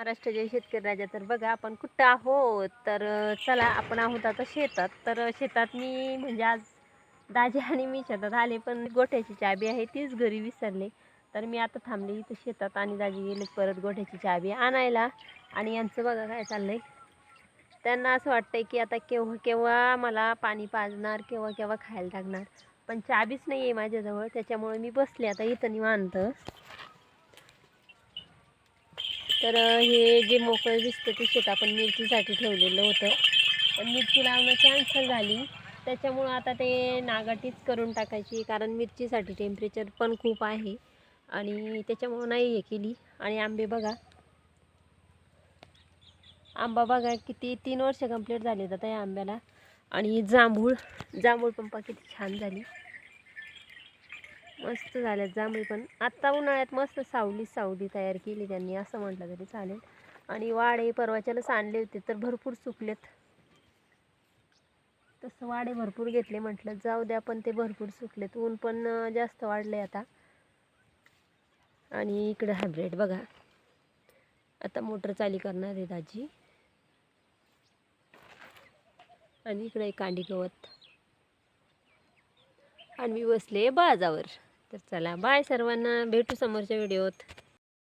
महाराष्ट्राच्या शेतकरी राजा तर बघा आपण कुठं आहोत? तर चला आपण आहोत आता शेतात. तर शेतात मी म्हणजे आज दाजी आणि मी शेतात आले पण गोठ्याची चाबी आहे तीच घरी विसरले. तर मी आता थांबले इथं शेतात आणि दाजी गेले परत गोठ्याची चाबी आणायला. आणि यांचं बघा काय चाललंय. त्यांना असं वाटतंय की आता केव्हा केव्हा मला पाणी पाजणार केव्हा केव्हा खायला टाकणार. पण चाबीच नाही आहे माझ्याजवळ त्याच्यामुळे मी बसले आता इथं निवांत. तर हे जे मोकळं दिसतं ते शेत आपण मिरचीसाठी ठेवलेलं होतं. पण मिरची लावणं कॅन्सल झाली. त्याच्यामुळं आता ते नागाटीच करून टाकायची कारण मिरचीसाठी टेम्परेचर पण खूप आहे. आणि त्याच्यामुळं नाही हे केली. आणि आंबे बघा. आंबा बघा किती तीन वर्ष कंप्लीट झाले आता या आंब्याला. आणि जांभूळ जांभूळ पंपा किती छान झाली. मस्त झाल्यात जांभळी पण. आत्ता उन्हाळ्यात मस्त सावली सावली तयार केली त्यांनी असं म्हटलं तरी चालेल. आणि वाडे परवाच्यालाच आणले होते तर भरपूर सुकलेत. तसं वाडे भरपूर घेतले म्हटलं जाऊ द्या पण ते भरपूर सुकलेत. ऊन पण जास्त वाढले आता. आणि इकडं हायब्रेड बघा. आता मोटर चाली करणार आहे दाजी आणि इकडे कांडी गवत. आणि मी बसले बाजावर. तर चला बाय सर्वांना. भेटू समोरच्या व्हिडिओत.